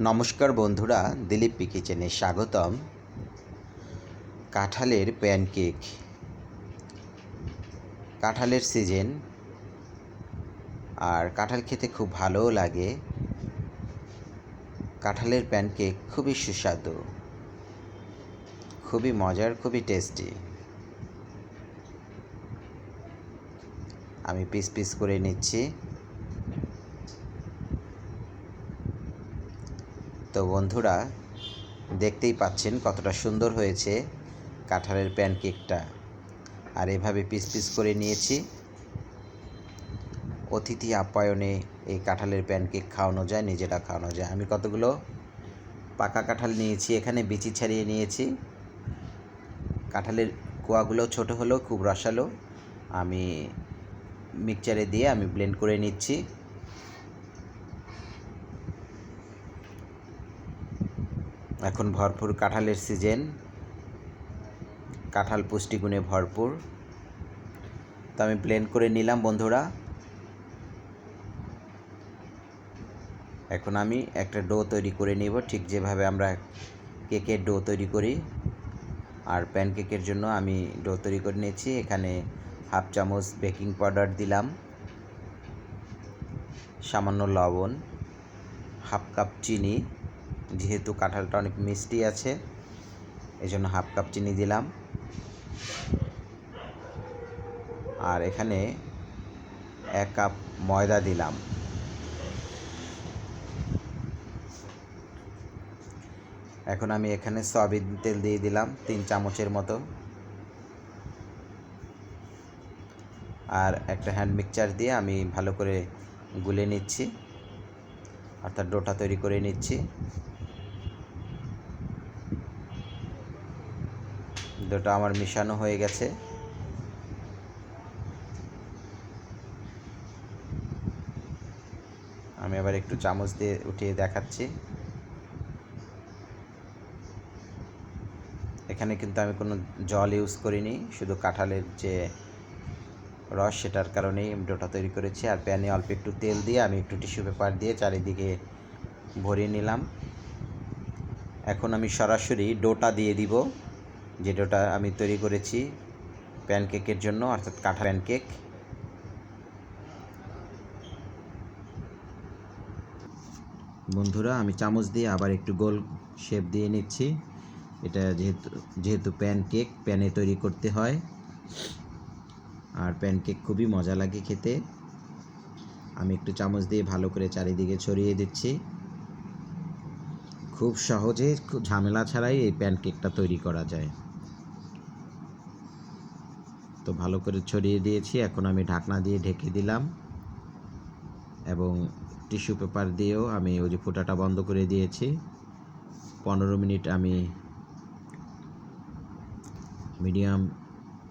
নমস্কার বন্ধুরা, দিলীপ পি কিচেনে স্বাগতম। কাঁঠালের প্যানকেক। কাঁঠালের সিজন। আর কাঁঠাল খেতে খুব ভালোও লাগে। কাঁঠালের প্যানকেক খুবই সুস্বাদু। খুবই মজার, খুবই টেস্টি। আমি পিস পিস করে নিচ্ছি। তো বন্ধুরা, দেখতেই পাচ্ছেন কতটা সুন্দর হয়েছে কাঁঠালের প্যানকেকটা। আর এভাবে পিস পিস করে নিয়েছি। অতিথি আপ্যায়নে এই কাঁঠালের প্যানকেক খাওয়ানো যায়, নিজেরা খাওয়ানো যায়। আমি কতগুলো পাকা কাঁঠাল নিয়েছি, এখানে বিচি ছাড়িয়ে নিয়েছি। কাঁঠালের কোয়াগুলো ছোট হলেও খুব রসালো। আমি মিক্সচারে দিয়ে আমি ব্লেন্ড করে নিচ্ছি। এখন ভরপুর কাঁঠালের সিজন কাঁঠাল পুষ্টিগুণে ভরপুর। তো আমি ব্লেন্ড করে নিলাম বন্ধুরা। এখন আমি একটা ডো তৈরি করে নিব। ঠিক যেভাবে আমরা কেকের ডো তৈরি করি। আর প্যানকেকের জন্য আমি ডো তৈরি করে নিয়েছি। এখানে হাফ চামচ বেকিং পাউডার দিলাম। সামান্য লবণ, হাফ কাপ চিনি। যেহেতু কাঁঠালটা অনেক মিষ্টি আছে এই জন্য হাফ কাপ চিনি দিলাম। আর এখানে এক কাপ ময়দা দিলাম। এখন আমি এখানে সয়াবিন তেল দিয়ে দিলাম, তিন চামচের মতো। আর একটা হ্যান্ড মিক্সচার দিয়ে আমি ভালো করে গুলে নিচ্ছি, অর্থাৎ ডোটা তৈরি করে নিচ্ছি। ডোটা আমার মিশানো হয়ে গেছে। আমি আবার একটু চামচ দিয়ে উঠিয়ে দেখাচ্ছি। এখানে কিন্তু আমি কোনো জল ইউজ করিনি, শুধু কাঁঠালের যে রস সেটার কারণেই আমি ডোটা তৈরি করেছি। আর প্যানে অল্প একটু তেল দিয়ে আমি একটু টিস্যু পেপার দিয়ে চারিদিকে ভরিয়ে নিলাম। এখন আমি সরাসরি ডোটা দিয়ে দিব। যে ডোটা আমি তৈরি করেছি প্যানকেকের জন্য, অর্থাৎ কাঁঠা প্যানকেক। বন্ধুরা, আমি চামচ দিয়ে আবার একটু গোল শেপ দিয়ে নিচ্ছি। এটা যেহেতু যেহেতু প্যানকেক, প্যানে তৈরি করতে হয়। আর প্যানকেক খুবই মজা লাগে খেতে। আমি একটু চামচ দিয়ে ভালো করে চারিদিকে ছড়িয়ে দিচ্ছি। খুব সহজে ঝামেলা ছাড়াই এই প্যানকেকটা তৈরি করা যায়। তো ভালো করে ছড়িয়ে দিয়েছি। এখন আমি ঢাকনা দিয়ে ঢেকে দিলাম। এবং টিস্যু পেপার দিয়েও আমি ওই যে ফোঁটাটা বন্ধ করে দিয়েছি। পনেরো মিনিট আমি মিডিয়াম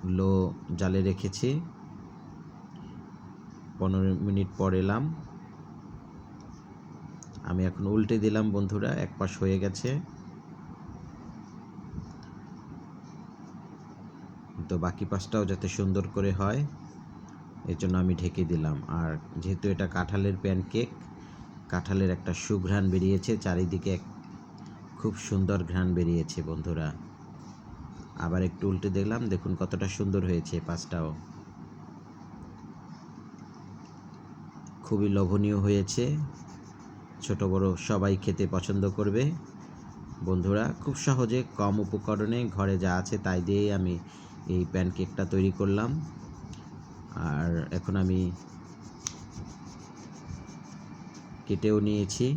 লো জালে রেখেছি। পনেরো মিনিট পর এলাম। আমি এখন উল্টে দিলাম বন্ধুরা, এক পাশ হয়ে গেছে। তো বাকি পাশটাও যাতে সুন্দর করে হয় এর জন্য আমি ঢেকে দিলাম। আর যেহেতু এটা কাঁঠালের প্যানকেক, কাঁঠালের একটা সুঘ্রাণ বেরিয়েছে, চারিদিকে খুব সুন্দর ঘ্রাণ বেরিয়েছে বন্ধুরা। আবার একটু উল্টে দেখলাম, দেখুন কতটা সুন্দর হয়েছে পাঁচটাও। খুবই লোভনীয় হয়েছে, ছোট বড় সবাই খেতে পছন্দ করবে। বন্ধুরা, খুব সহজে কম উপকরণে ঘরে যা আছে তাই দিয়েই আমি এই প্যানকেকটা তৈরি করলাম। আর এখন আমি কেটেও নিয়েছি।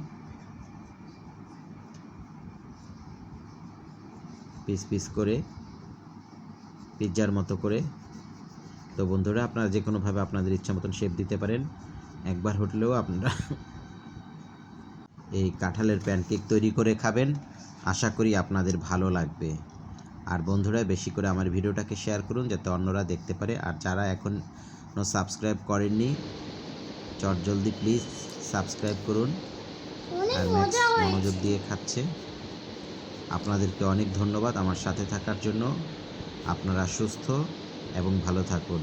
পিস পিস করে, পিৎজার মতো করে। তো বন্ধুরা, আপনারা যে কোনোভাবে আপনাদের ইচ্ছা মতন শেপ দিতে পারেন। একবার হটলেও আপনারা এই কাঁঠালের প্যানকেক তৈরি করে খাবেন। আশা করি আপনাদের ভালো লাগবে। আর বন্ধুরা বেশি করে আমার ভিডিওটাকে শেয়ার করুন যাতে অন্যরা দেখতে পারে। আর যারা এখনও সাবস্ক্রাইব করেননি চট জলদি প্লিজ সাবস্ক্রাইব করুন। আর ম্যাক্স মনোযোগ দিয়ে খাচ্ছে। আপনাদেরকে অনেক ধন্যবাদ আমার সাথে থাকার জন্য। আপনারা সুস্থ এবং ভালো থাকুন।